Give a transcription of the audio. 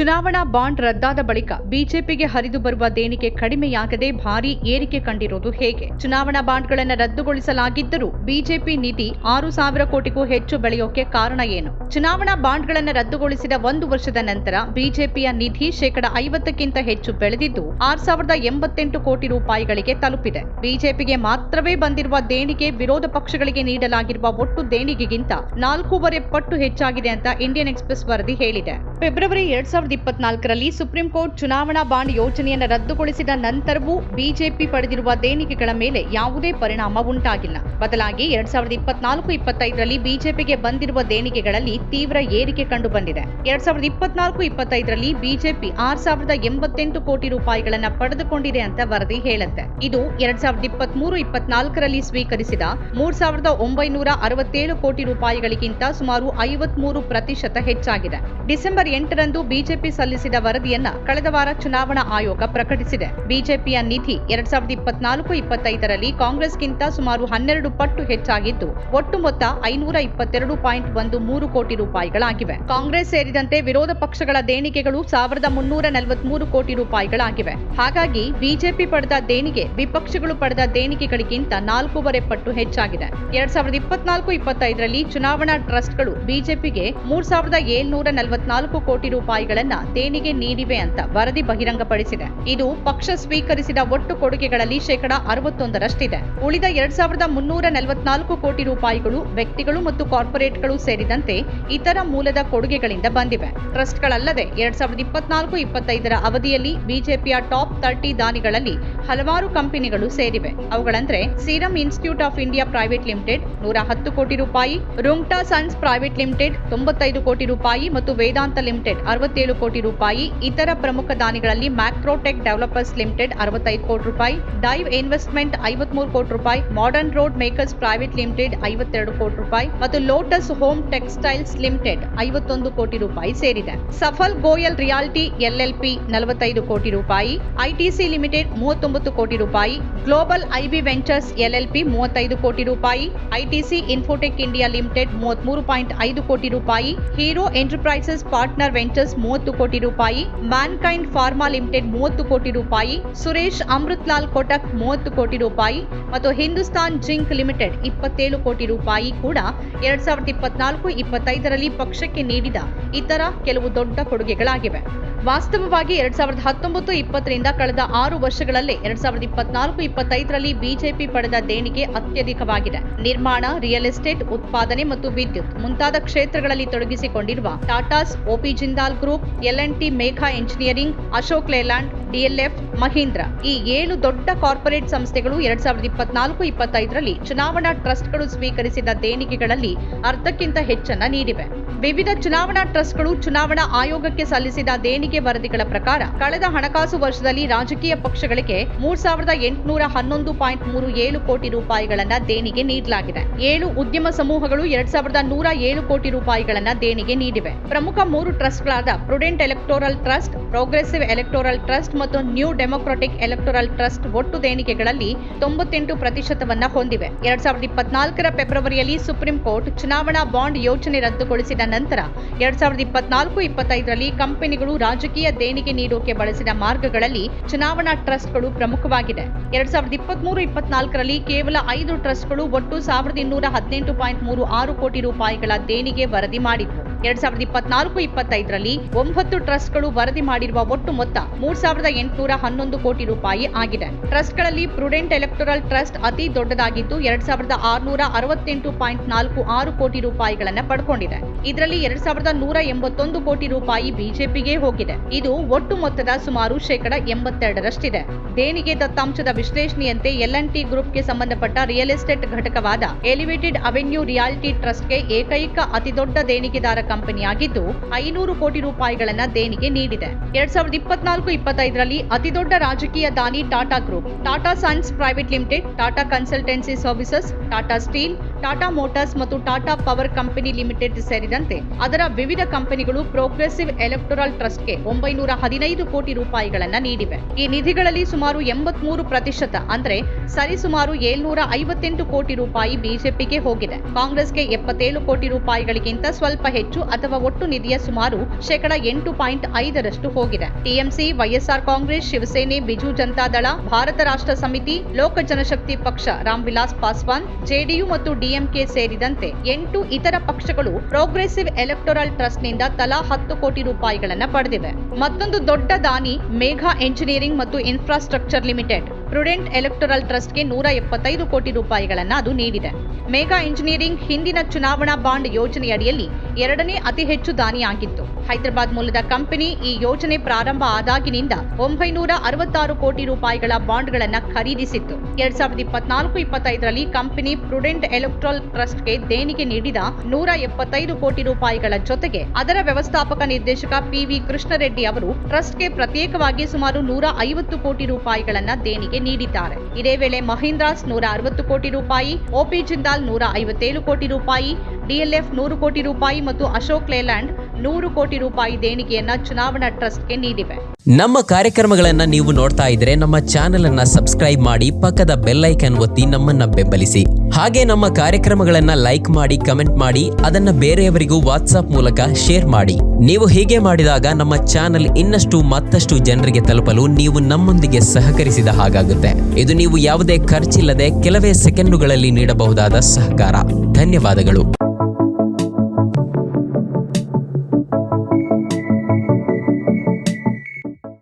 ಚುನಾವಣಾ ಬಾಂಡ್ ರದ್ದಾದ ಬಳಿಕ ಬಿಜೆಪಿಗೆ ಹರಿದು ಬರುವ ದೇಣಿಗೆ ಕಡಿಮೆಯಾಗದೆ ಭಾರೀ ಏರಿಕೆ ಕಂಡಿರುವುದು ಹೇಗೆ? ಚುನಾವಣಾ ಬಾಂಡ್ಗಳನ್ನು ರದ್ದುಗೊಳಿಸಲಾಗಿದ್ದರೂ ಬಿಜೆಪಿ ನಿಧಿ ಆರು ಸಾವಿರ ಕೋಟಿಗೂ ಹೆಚ್ಚು ಬೆಳೆಯೋಕೆ ಕಾರಣ ಏನು? ಚುನಾವಣಾ ಬಾಂಡ್ಗಳನ್ನು ರದ್ದುಗೊಳಿಸಿದ ಒಂದು ವರ್ಷದ ನಂತರ ಬಿಜೆಪಿಯ ನಿಧಿ ಶೇಕಡ ಐವತ್ತಕ್ಕಿಂತ ಹೆಚ್ಚು ಬೆಳೆದಿದ್ದು ಆರ್ ಸಾವಿರದ ಎಂಬತ್ತೆಂಟು ಕೋಟಿ ರೂಪಾಯಿಗಳಿಗೆ ತಲುಪಿದೆ. ಬಿಜೆಪಿಗೆ ಮಾತ್ರವೇ ಬಂದಿರುವ ದೇಣಿಗೆ ವಿರೋಧ ಪಕ್ಷಗಳಿಗೆ ನೀಡಲಾಗಿರುವ ಒಟ್ಟು ದೇಣಿಗೆಗಿಂತ ನಾಲ್ಕೂವರೆ ಪಟ್ಟು ಹೆಚ್ಚಾಗಿದೆ ಅಂತ ಇಂಡಿಯನ್ ಎಕ್ಸ್ಪ್ರೆಸ್ ವರದಿ ಹೇಳಿದೆ. ಫೆಬ್ರವರಿ ಎರಡ್ ಸಾವಿರದ ಇಪ್ಪತ್ನಾಲ್ಕರಲ್ಲಿ ಸುಪ್ರೀಂ ಕೋರ್ಟ್ ಚುನಾವಣಾ ಬಾಂಡ್ ಯೋಜನೆಯನ್ನು ರದ್ದುಗೊಳಿಸಿದ ನಂತರವೂ ಬಿಜೆಪಿ ಪಡೆದಿರುವ ದೇಣಿಗೆಗಳ ಮೇಲೆ ಯಾವುದೇ ಪರಿಣಾಮ ಉಂಟಾಗಿಲ್ಲ. ಬದಲಾಗಿ ಎರಡ್ ಸಾವಿರದ ಇಪ್ಪತ್ನಾಲ್ಕು ಇಪ್ಪತ್ತೈದರಲ್ಲಿ ಬಿಜೆಪಿಗೆ ಬಂದಿರುವ ದೇಣಿಗೆಗಳಲ್ಲಿ ತೀವ್ರ ಏರಿಕೆ ಕಂಡು ಬಂದಿದೆ ಎರಡ್ ಸಾವಿರದ ಇಪ್ಪತ್ನಾಲ್ಕು ಇಪ್ಪತ್ತೈದರಲ್ಲಿ ಬಿಜೆಪಿ ಆರ್ ಸಾವಿರದ ಎಂಬತ್ತೆಂಟು ಕೋಟಿ ರೂಪಾಯಿಗಳನ್ನ ಪಡೆದುಕೊಂಡಿದೆ ಅಂತ ವರದಿ ಹೇಳುತ್ತೆ. ಇದು ಎರಡ್ ಸಾವಿರದ ಇಪ್ಪತ್ಮೂರು ಇಪ್ಪತ್ನಾಲ್ಕರಲ್ಲಿ ಸ್ವೀಕರಿಸಿದ ಮೂರ್ ಸಾವಿರದ ಒಂಬೈನೂರ ಅರವತ್ತೇಳು ಕೋಟಿ ರೂಪಾಯಿಗಳಿಗಿಂತ ಸುಮಾರು ಐವತ್ಮೂರು ಪ್ರತಿಶತ ಹೆಚ್ಚಾಗಿದೆ. ಡಿಸೆಂಬರ್ ಎಂಟರಂದು ಬಿಜೆಪಿ ಸಲ್ಲಿಸಿದ ವರದಿಯನ್ನ ಕಳೆದ ವಾರ ಚುನಾವಣಾ ಆಯೋಗ ಪ್ರಕಟಿಸಿದೆ. ಬಿಜೆಪಿಯ ನಿಧಿ ಎರಡ್ ಸಾವಿರದ ಇಪ್ಪತ್ನಾಲ್ಕು ಇಪ್ಪತ್ತೈದರಲ್ಲಿ ಕಾಂಗ್ರೆಸ್ಗಿಂತ ಸುಮಾರು ಹನ್ನೆರಡು ಪಟ್ಟು ಹೆಚ್ಚಾಗಿದ್ದು, ಒಟ್ಟು ಮೊತ್ತ ಐನೂರ ಇಪ್ಪತ್ತೆರಡು ಪಾಯಿಂಟ್ ಒಂದು ಮೂರು ಕೋಟಿ ರೂಪಾಯಿಗಳಾಗಿವೆ. ಕಾಂಗ್ರೆಸ್ ಸೇರಿದಂತೆ ವಿರೋಧ ಪಕ್ಷಗಳ ದೇಣಿಗೆಗಳು ಸಾವಿರದ ಮುನ್ನೂರ ನಲವತ್ಮೂರು ಕೋಟಿ ರೂಪಾಯಿಗಳಾಗಿವೆ. ಹಾಗಾಗಿ ಬಿಜೆಪಿ ಪಡೆದ ದೇಣಿಗೆ ವಿಪಕ್ಷಗಳು ಪಡೆದ ದೇಣಿಗೆಗಳಿಗಿಂತ ನಾಲ್ಕೂವರೆ ಪಟ್ಟು ಹೆಚ್ಚಾಗಿದೆ. ಎರಡ್ ಸಾವಿರದ ಇಪ್ಪತ್ನಾಲ್ಕು ಇಪ್ಪತ್ತೈದರಲ್ಲಿ ಚುನಾವಣಾ ಟ್ರಸ್ಟ್ಗಳು ಬಿಜೆಪಿಗೆ ಮೂರ್ ಸಾವಿರದ ಏಳ್ನೂರ ನಲವತ್ನಾಲ್ಕು ಕೋಟಿ ರೂಪಾಯಿಗಳನ್ನ ದೇಣಿಗೆ ನೀಡಿವೆ ಅಂತ ವರದಿ ಬಹಿರಂಗಪಡಿಸಿದೆ. ಇದು ಪಕ್ಷ ಸ್ವೀಕರಿಸಿದ ಒಟ್ಟು ಕೊಡುಗೆಗಳಲ್ಲಿ ಶೇಕಡ ಅರವತ್ತೊಂದರಷ್ಟಿದೆ. ಉಳಿದ ಎರಡ್ ಸಾವಿರದ ಮುನ್ನೂರ ನಲವತ್ನಾಲ್ಕು ಕೋಟಿ ರೂಪಾಯಿಗಳು ವ್ಯಕ್ತಿಗಳು ಮತ್ತು ಕಾರ್ಪೊರೇಟ್ಗಳು ಸೇರಿದಂತೆ ಇತರ ಮೂಲದ ಕೊಡುಗೆಗಳಿಂದ ಬಂದಿವೆ. ಟ್ರಸ್ಟ್ಗಳಲ್ಲದೆ ಎರಡ್ ಸಾವಿರದ ಇಪ್ಪತ್ನಾಲ್ಕು ಇಪ್ಪತ್ತೈದರ ಅವಧಿಯಲ್ಲಿ ಬಿಜೆಪಿಯ ಟಾಪ್ ತರ್ಟಿ ದಾನಿಗಳಲ್ಲಿ ಹಲವಾರು ಕಂಪನಿಗಳು ಸೇರಿವೆ. ಅವುಗಳಂದ್ರೆ serum institute of India private limited ನೂರ ಹತ್ತು ಕೋಟಿ ರೂಪಾಯಿ, ರುಂಗ್ಟಾ ಸನ್ಸ್ ಪ್ರೈವೇಟ್ ಲಿಮಿಟೆಡ್ ತೊಂಬತ್ತೈದು ಕೋಟಿ ರೂಪಾಯಿ ಮತ್ತು ವೇದಾಂತ ಲಿಮಿಟೆಡ್ ಅರವತ್ತೇಳು ಕೋಟಿ ರೂಪಾಯಿ. ಇತರ ಪ್ರಮುಖ ದಾನಿಗಳಲ್ಲಿ ಮ್ಯಾಕ್ರೋಟೆಕ್ ಡೆವಲಪರ್ಸ್ ಲಿಮಿಟೆಡ್ ಅರವತ್ತೈದು ಕೋಟಿ ರೂಪಾಯಿ, ಡೈವ್ ಇನ್ವೆಸ್ಟ್ಮೆಂಟ್ ಐವತ್ಮೂರು ಕೋಟಿ ರೂಪಾಯಿ, modern road makers private limited ಐವತ್ತೆರಡು ಕೋಟಿ ರೂಪಾಯಿ ಮತ್ತು ಲೋಟಸ್ ಹೋಮ್ ಟೆಕ್ಸ್ಟೈಲ್ಸ್ ಲಿಮಿಟೆಡ್ ಐವತ್ತೊಂದು ಕೋಟಿ ರೂಪಾಯಿ ಸೇರಿದೆ. ಸಫಲ್ ಗೋಯಲ್ ರಿಯಾಲ್ಟಿ ಎಲ್ಎಲ್ಪಿ ನಲವತ್ತೈದು ಕೋಟಿ ರೂಪಾಯಿ ಐಟಿಸಿ ಲಿಮಿಟೆಡ್ ಮೂವತ್ತೊಂಬತ್ತು ಕೋಟಿ ರೂಪಾಯಿ ಗ್ಲೋಬಲ್ ಐಬಿ ವೆಂಚರ್ಸ್ ಎಲ್ಎಲ್ಪಿ ಮೂವತ್ತೈದು ಕೋಟಿ ರೂಪಾಯಿ, ಐಟಿಸಿ ಇನ್ಫೋಟೆಕ್ ಇಂಡಿಯಾ ಲಿಮಿಟೆಡ್ ಮೂವತ್ಮೂರು ಪಾಯಿಂಟ್ ಐದು ಕೋಟಿ ರೂಪಾಯಿ, ಹೀರೋ ಎಂಟರ್ಪ್ರೈಸಸ್ ಪಾರ್ಟ್ನರ್ ವೆಂಚರ್ಸ್ ಮೂವತ್ತು ಕೋಟಿ ರೂಪಾಯಿ, ಮ್ಯಾನ್ಕೈಂಡ್ ಫಾರ್ಮಾ ಲಿಮಿಟೆಡ್ ಮೂವತ್ತು ಕೋಟಿ ರೂಪಾಯಿ, ಸುರೇಶ್ ಅಮೃತ್ಲಾಲ್ ಕೋಟಕ್ ಮೂವತ್ತು ಕೋಟಿ ರೂಪಾಯಿ ಮತ್ತು ಹಿಂದೂಸ್ತಾನ್ ಜಿಂಕ್ ಲಿಮಿಟೆಡ್ ಇಪ್ಪತ್ತೇಳು ಕೋಟಿ ರೂಪಾಯಿ ಕೂಡ ಎರಡ್ ಸಾವಿರದ ಇಪ್ಪತ್ನಾಲ್ಕು ಇಪ್ಪತ್ತೈದರಲ್ಲಿ ಪಕ್ಷಕ್ಕೆ ನೀಡಿದ ಇತರ ಕೆಲವು ದೊಡ್ಡ ಕೊಡುಗೆಗಳಾಗಿವೆ. ವಾಸ್ತವವಾಗಿ ಎರಡ್ ಸಾವಿರದ ಹತ್ತೊಂಬತ್ತು ಇಪ್ಪತ್ತರಿಂದ ಕಳೆದ ಆರು ವರ್ಷಗಳಲ್ಲೇ ಎರಡ್ ಸಾವಿರದ ಇಪ್ಪತ್ನಾಲ್ಕು ಇಪ್ಪತ್ತೈದರಲ್ಲಿ ಬಿಜೆಪಿ ಪಡೆದ ದೇಣಿಗೆ ಅತ್ಯಧಿಕವಾಗಿದೆ. ನಿರ್ಮಾಣ, ರಿಯಲ್ ಎಸ್ಟೇಟ್, ಉತ್ಪಾದನೆ ಮತ್ತು ವಿದ್ಯುತ್ ಮುಂತಾದ ಕ್ಷೇತ್ರಗಳಲ್ಲಿ ತೊಡಗಿಸಿಕೊಂಡಿರುವ Tatas OP Jindal group, L T, Megha engineering, Ashok Leyland DLF Mahindra ಈ ಏಳು ದೊಡ್ಡ ಕಾರ್ಪೊರೇಟ್ ಸಂಸ್ಥೆಗಳು ಎರಡ್ ಸಾವಿರದ ಇಪ್ಪತ್ನಾಲ್ಕು, ಇಪ್ಪತ್ತೈದರಲ್ಲಿ ಚುನಾವಣಾ ಟ್ರಸ್ಟ್ಗಳು ಸ್ವೀಕರಿಸಿದ ದೇಣಿಗೆಗಳಲ್ಲಿ ಅರ್ಧಕ್ಕಿಂತ ಹೆಚ್ಚನ್ನ ನೀಡಿವೆ. ವಿವಿಧ ಚುನಾವಣಾ ಟ್ರಸ್ಟ್ಗಳು ಚುನಾವಣಾ ಆಯೋಗಕ್ಕೆ ಸಲ್ಲಿಸಿದ ದೇಣಿಗೆ ವರದಿಗಳ ಪ್ರಕಾರ ಕಳೆದ ಹಣಕಾಸು ವರ್ಷದಲ್ಲಿ ರಾಜಕೀಯ ಪಕ್ಷಗಳಿಗೆ ಮೂರ್ ಸಾವಿರದ ಎಂಟುನೂರ ಹನ್ನೊಂದು ಪಾಯಿಂಟ್ ಮೂರು ಏಳು ಕೋಟಿ ರೂಪಾಯಿಗಳನ್ನ ದೇಣಿಗೆ ನೀಡಲಾಗಿದೆ. ಏಳು ಉದ್ಯಮ ಸಮೂಹಗಳು ಎರಡ್ ಸಾವಿರದ ನೂರ ಏಳು ಕೋಟಿ ರೂಪಾಯಿಗಳನ್ನ ದೇಣಿಗೆ ನೀಡಿವೆ. ಪ್ರಮುಖ ಮೂರು ಟ್ರಸ್ಟ್ಗಳಾದ prudent electoral trust, progressive electoral trust ಮತ್ತು ನ್ಯೂ ಡೆಮೊಕ್ರಾಟಿಕ್ ಎಲೆಕ್ಟೋರಲ್ ಟ್ರಸ್ಟ್ ಒಟ್ಟು ದೇಣಿಗೆಗಳಲ್ಲಿ ತೊಂಬತ್ತೆಂಟು ಪ್ರತಿಶತವನ್ನ ಹೊಂದಿವೆ. ಎರಡ್ ಸಾವಿರದ ಇಪ್ಪತ್ನಾಲ್ಕರ ಫೆಬ್ರವರಿಯಲ್ಲಿ ಸುಪ್ರೀಂ ಕೋರ್ಟ್ ಚುನಾವಣಾ ಬಾಂಡ್ ಯೋಜನೆ ರದ್ದುಗೊಳಿಸಿದ ನಂತರ ಎರಡ್ ಸಾವಿರದ ಇಪ್ಪತ್ನಾಲ್ಕು, ಇಪ್ಪತ್ತೈದರಲ್ಲಿ ಕಂಪನಿಗಳು ರಾಜಕೀಯ ದೇಣಿಗೆ ನೀಡೋಕೆ ಬಳಸಿದ ಮಾರ್ಗಗಳಲ್ಲಿ ಚುನಾವಣಾ ಟ್ರಸ್ಟ್ಗಳು ಪ್ರಮುಖವಾಗಿದೆ ಎರಡ್ ಸಾವಿರದ ಇಪ್ಪತ್ಮೂರು, ಇಪ್ಪತ್ನಾಲ್ಕರಲ್ಲಿ ಕೇವಲ ಐದು ಟ್ರಸ್ಟ್ಗಳು ಒಟ್ಟು ಸಾವಿರದ ಇನ್ನೂರ ಹದಿನೆಂಟು ಪಾಯಿಂಟ್ ಮೂರು ಆರು ಕೋಟಿ ರೂಪಾಯಿಗಳ ದೇಣಿಗೆ ವರದಿ ಮಾಡಿದ್ವು. ಎರಡ್ ಸಾವಿರದ ಇಪ್ಪತ್ನಾಲ್ಕು, ಇಪ್ಪತ್ತೈದರಲ್ಲಿ ಒಂಬತ್ತು ಟ್ರಸ್ಟ್ಗಳು ವರದಿ ಮಾಡಿರುವ ಒಟ್ಟು ಮೊತ್ತ ಮೂರ್ ಸಾವಿರದ ಎಂಟುನೂರ ಹನ್ನೊಂದು ಕೋಟಿ ರೂಪಾಯಿ ಆಗಿದೆ. ಟ್ರಸ್ಟ್ಗಳಲ್ಲಿ ಪ್ರುಡೆಂಟ್ ಎಲೆಕ್ಟೋರಲ್ ಟ್ರಸ್ಟ್ ಅತಿ ದೊಡ್ಡದಾಗಿದ್ದು ಎರಡ್ ಸಾವಿರದ ಆರುನೂರ ಅರವತ್ತೆಂಟು ಪಾಯಿಂಟ್ ನಾಲ್ಕು ಆರು ಕೋಟಿ ರೂಪಾಯಿಗಳನ್ನ ಪಡ್ಕೊಂಡಿದೆ. ಇದರಲ್ಲಿ ಎರಡ್ ಸಾವಿರದ ನೂರ ಎಂಬತ್ತೊಂದು ಕೋಟಿ ರೂಪಾಯಿ ಬಿಜೆಪಿಗೆ ಹೋಗಿದೆ. ಇದು ಒಟ್ಟು ಮೊತ್ತದ ಸುಮಾರು ಶೇಕಡ ಎಂಬತ್ತೆರಡರಷ್ಟಿದೆ ದೇಣಿಗೆ ದತ್ತಾಂಶದ ವಿಶ್ಲೇಷಣೆಯಂತೆ ಎಲ್ ಎನ್ ಟಿ ಗ್ರೂಪ್ಗೆ ಸಂಬಂಧಪಟ್ಟ ರಿಯಲ್ ಎಸ್ಟೇಟ್ ಘಟಕವಾದ ಎಲಿವೇಟೆಡ್ ಅವೆನ್ಯೂ ರಿಯಾಲಿಟಿ ಟ್ರಸ್ಟ್ಗೆ ಏಕೈಕ ಅತಿದೊಡ್ಡ ದೇಣಿಗೆದಾರ ಕಂಪನಿಯಾಗಿದ್ದು, ಐನೂರು ಕೋಟಿ ರೂಪಾಯಿಗಳನ್ನ ದೇಣಿಗೆ ನೀಡಿದೆ. ಎರಡ್ ಸಾವಿರದ ಇಪ್ಪತ್ನಾಲ್ಕು ಇಪ್ಪತ್ತೈದರಲ್ಲಿ ಅತಿದೊಡ್ಡ ರಾಜಕೀಯ ದಾನಿ Tata group, Tata sons private limited, Tata consultancy services, Tata steel Tata motors ಮತ್ತು ಟಾಟಾ ಪವರ್ ಕಂಪನಿ ಲಿಮಿಟೆಡ್ ಸೇರಿದಂತೆ ಅದರ ವಿವಿಧ ಕಂಪನಿಗಳು ಪ್ರೋಗ್ರೆಸಿವ್ ಎಲೆಕ್ಟೋರಲ್ ಟ್ರಸ್ಟ್ಗೆ ಒಂಬೈನೂರ ಹದಿನೈದು ಕೋಟಿ ರೂಪಾಯಿಗಳನ್ನು ನೀಡಿವೆ. ಈ ನಿಧಿಗಳಲ್ಲಿ ಸುಮಾರು ಎಂಬತ್ಮೂರು ಪ್ರತಿಶತ ಅಂದರೆ ಸರಿಸುಮಾರು ಏಳ್ನೂರ ಐವತ್ತೆಂಟು ಕೋಟಿ ರೂಪಾಯಿ ಬಿಜೆಪಿಗೆ ಹೋಗಿದೆ. ಕಾಂಗ್ರೆಸ್ಗೆ ಎಪ್ಪತ್ತೇಳು ಕೋಟಿ ರೂಪಾಯಿಗಳಿಗಿಂತ ಸ್ವಲ್ಪ ಹೆಚ್ಚು ಅಥವಾ ಒಟ್ಟು ನಿಧಿಯ ಸುಮಾರು ಶೇಕಡ ಎಂಟು ಪಾಯಿಂಟ್ ಐದರಷ್ಟು ಹೋಗಿದೆ. TMC, YSR Congress, Shiv Sena, Biju Janata Dal Bharat Rashtra Samithi, Lok Janshakti ಪಕ್ಷ ರಾಮ್ ವಿಲಾಸ್ ಪಾಸ್ವಾನ್, ಜೆಡಿಯು ಮತ್ತು ಡಿಎಂಕೆ ಸೇರಿದಂತೆ ಎಂಟು ಇತರ ಪಕ್ಷಗಳು ಪ್ರೋಗ್ರೆಸಿವ್ ಎಲೆಕ್ಟೋರಲ್ ಟ್ರಸ್ಟ್ನಿಂದ ತಲಾ ಹತ್ತು ಕೋಟಿ ರೂಪಾಯಿಗಳನ್ನ ಪಡೆದಿವೆ. ಮತ್ತೊಂದು ದೊಡ್ಡ ದಾನಿ, ಮೇಘಾ ಎಂಜಿನಿಯರಿಂಗ್ ಮತ್ತು ಇನ್ಫ್ರಾಸ್ಟ್ರಕ್ಚರ್ ಲಿಮಿಟೆಡ್, ಪ್ರುಡೆಂಟ್ ಎಲೆಕ್ಟೋರಲ್ ಟ್ರಸ್ಟ್ಗೆ ನೂರ ಎಪ್ಪತ್ತೈದು ಕೋಟಿ ರೂಪಾಯಿಗಳನ್ನ ಅದು ನೀಡಿದೆ. ಮೇಘಾ ಇಂಜಿನಿಯರಿಂಗ್ ಹಿಂದಿನ ಚುನಾವಣಾ ಬಾಂಡ್ ಯೋಜನೆಯಡಿಯಲ್ಲಿ ಎರಡನೇ ಅತಿ ಹೆಚ್ಚು ದಾನಿಯಾಗಿತ್ತು. ಹೈದರಾಬಾದ್ ಮೂಲದ ಕಂಪನಿ ಈ ಯೋಜನೆ ಪ್ರಾರಂಭ ಆದಾಗಿನಿಂದ ಒಂಬೈನೂರ ಅರವತ್ತಾರು ಕೋಟಿ ರೂಪಾಯಿಗಳ ಬಾಂಡ್ಗಳನ್ನು ಖರೀದಿಸಿತ್ತು. ಎರಡ್ ಸಾವಿರದ ಇಪ್ಪತ್ನಾಲ್ಕು, ಇಪ್ಪತ್ತೈದರಲ್ಲಿ ಕಂಪನಿ ಪ್ರುಡೆಂಟ್ ಎಲೆಕ್ಟ್ರಾಲ್ ಟ್ರಸ್ಟ್ಗೆ ದೇಣಿಗೆ ನೀಡಿದ ನೂರ ಎಪ್ಪತ್ತೈದು ಕೋಟಿ ರೂಪಾಯಿಗಳ ಜೊತೆಗೆ ಅದರ ವ್ಯವಸ್ಥಾಪಕ ನಿರ್ದೇಶಕ ಪಿವಿ ಕೃಷ್ಣರೆಡ್ಡಿ ಅವರು ಟ್ರಸ್ಟ್ಗೆ ಪ್ರತ್ಯೇಕವಾಗಿ ಸುಮಾರು ನೂರ ಐವತ್ತು ಕೋಟಿ ರೂಪಾಯಿಗಳನ್ನು ದೇಣಿಗೆ ನೀಡಿದ್ದಾರೆ. ಇದೇ ವೇಳೆ ಮಹೀಂದ್ರಾಸ್ ನೂರ ಅರವತ್ತು ಕೋಟಿ ರೂಪಾಯಿ ಓಪಿ ಜಿಂದಾಲ್ ನೂರ ಐವತ್ತೇಳು ಕೋಟಿ ರೂಪಾಯಿ ಡಿಎಲ್ಎಫ್ ನೂರು ಕೋಟಿ ರೂಪಾಯಿ ಮತ್ತು ಅಶೋಕ್ ಲೇಲ್ಯಾಂಡ್ ನೂರು ಕೋಟಿ ರೂಪಾಯಿ ದೇಣಿಗೆಯನ್ನ ಚುನಾವಣಾ ಟ್ರಸ್ಟ್ಗೆ ನೀಡಿವೆ. ನಮ್ಮ ಕಾರ್ಯಕ್ರಮಗಳನ್ನ ನೀವು ನೋಡ್ತಾ ಇದ್ರೆ ನಮ್ಮ ಚಾನೆಲ್ ಅನ್ನ ಸಬ್ಸ್ಕ್ರೈಬ್ ಮಾಡಿ ಪಕ್ಕದ ಬೆಲ್ಲೈಕನ್ ಒತ್ತಿ ನಮ್ಮನ್ನ ಬೆಂಬಲಿಸಿ. ಹಾಗೆ ನಮ್ಮ ಕಾರ್ಯಕ್ರಮಗಳನ್ನ ಲೈಕ್ ಮಾಡಿ, ಕಮೆಂಟ್ ಮಾಡಿ, ಅದನ್ನ ಬೇರೆಯವರಿಗೂ ವಾಟ್ಸಾಪ್ ಮೂಲಕ ಶೇರ್ ಮಾಡಿ. ನೀವು ಹೀಗೆ ಮಾಡಿದಾಗ ನಮ್ಮ ಚಾನೆಲ್ ಇನ್ನಷ್ಟು ಮತ್ತಷ್ಟು ಜನರಿಗೆ ತಲುಪಲು ನೀವು ನಮ್ಮೊಂದಿಗೆ ಸಹಕರಿಸಿದ ಹಾಗಾಗುತ್ತೆ. ಇದು ನೀವು ಯಾವುದೇ ಖರ್ಚಿಲ್ಲದೆ ಕೆಲವೇ ಸೆಕೆಂಡುಗಳಲ್ಲಿ ನೀಡಬಹುದಾದ ಸಹಕಾರ. ಧನ್ಯವಾದಗಳು.